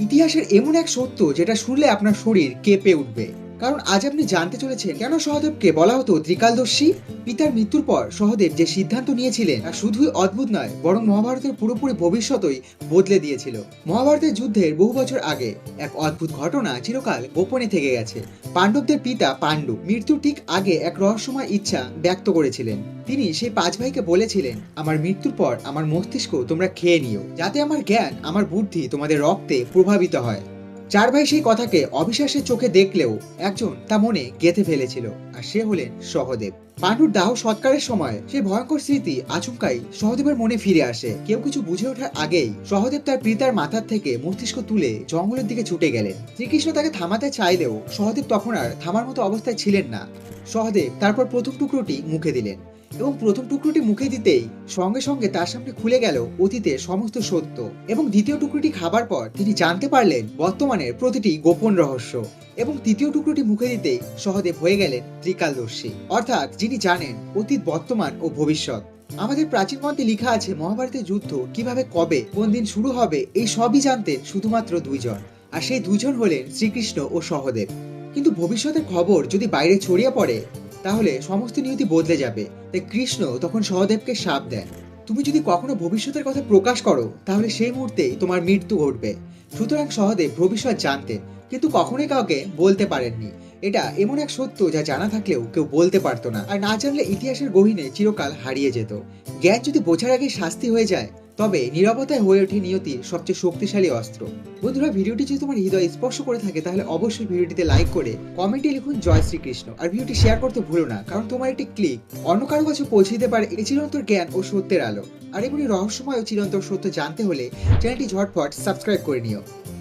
ইতিহাসের এমন এক সত্য যেটা শুনলে আপনার শরীর কেঁপে উঠবে। কারণ আজ আপনি জানতে চলেছেন কেন সহদেবকে বলা হতো ত্রিকালদর্শী? পিতার মৃত্যুর পর সহদেব যে সিদ্ধান্ত নিয়েছিলেন তা শুধুই অদ্ভুত নয়, বরং মহাভারতের পুরোপুরি ভবিষ্যতই বদলে দিয়েছিল। মহাভারতের যুদ্ধের বহু বছর আগে এক অদ্ভুত ঘটনা চিরকাল গোপনে থেকে গেছে। পাণ্ডবদের পিতা পাণ্ডু মৃত্যুর ঠিক আগে এক রহস্যময় ইচ্ছা ব্যক্ত করেছিলেন। তিনি সেই পাঁচ ভাইকে বলেছিলেন, আমার মৃত্যুর পর আমার মস্তিষ্ক তোমরা খেয়ে নিও, যাতে আমার জ্ঞান, আমার বুদ্ধি তোমাদের রক্তে প্রভাবিত হয়। চার ভাই সেই কথাকে অবিশ্বাসের চোখে দেখলেও একজন তা মনে গেঁথে ফেলেছিল, আর সে হলেন সহদেব। পাণ্ডুর দাহ সৎকারের সময় সেই ভয়ঙ্কর স্মৃতি আচমকাই সহদেবের মনে ফিরে আসে। কেউ কিছু বুঝে ওঠার আগেই সহদেব তার পিতার মাথার থেকে মস্তিষ্ক তুলে জঙ্গলের দিকে ছুটে গেলেন। শ্রীকৃষ্ণ তাকে থামাতে চাইলেও সহদেব তখন আর থামার মতো অবস্থায় ছিলেন না। সহদেব তারপর প্রথম টুকরোটি মুখে দিলেন। এবং প্রথম টুকরোটি মুখে দিতেই সঙ্গে সঙ্গে তার সামনে খুলে গেল অতীতের সমস্ত সত্য এবং দ্বিতীয় টুকরোটি খাবার পর তিনি জানতে পারলেন বর্তমানের প্রতিটি গোপন রহস্য এবং তৃতীয় টুকরোটি মুখে দিতেই সহদেব হয়ে গেলেন ত্রিকালদর্শী। অর্থাৎ যিনি জানেন অতীত, বর্তমান ও ভবিষ্যৎ। আমাদের প্রাচীন গ্রন্থে লেখা আছে মহাভারতের যুদ্ধ কীভাবে, কবে, কোন দিন শুরু হবে এই সবই জানতেন শুধুমাত্র দুইজন। আর সেই দুইজন হলেন শ্রীকৃষ্ণ ও সহদেব। কিন্তু ভবিষ্যতের খবর যদি বাইরে ছড়িয়ে পড়ে তাহলে সমস্ত নিয়তি বদলে যাবে। তাই কৃষ্ণ তখন সহদেবকে শাপ দেন। তুমি যদি কখনো ভবিষ্যতের কথা প্রকাশ করো, তাহলে সেই মুহূর্তেই তোমার মৃত্যু ঘটবে। সুতরাং সহদেব ভবিষ্যৎ জানতেন, কিন্তু কখনোই কাউকে বলতে পারেননি। এটা এমন এক সত্য যা জানা থাকলেও কেউ বলতে পারতো না। আর না জানলে ইতিহাসের গহীনে চিরকাল হারিয়ে যেত। জ্ঞান যদি বোঝার আগে শাস্তি হয়ে যায় তবে নিরাপত্তায় হয়ে ওঠে নিয়তির সবচেয়ে শক্তিশালী অস্ত্র। বন্ধুরা, ভিডিওটি যদি তোমার হৃদয় স্পর্শ করে থাকে, তাহলে অবশ্যই ভিডিওটিতে লাইক করে কমেন্টে লিখুন জয় শ্রীকৃষ্ণ। আর ভিডিওটি শেয়ার করতে ভুলো না, কারণ তোমার একটি ক্লিক অন্য কারও কাছে পৌঁছে দিতে পারে এই চিরন্তর জ্ঞান ও সত্যের আলো। আর এগুলি রহস্যময় ও চিরন্তর সত্য জানতে হলে চ্যানেলটি ঝটফট সাবস্ক্রাইব করে নিও।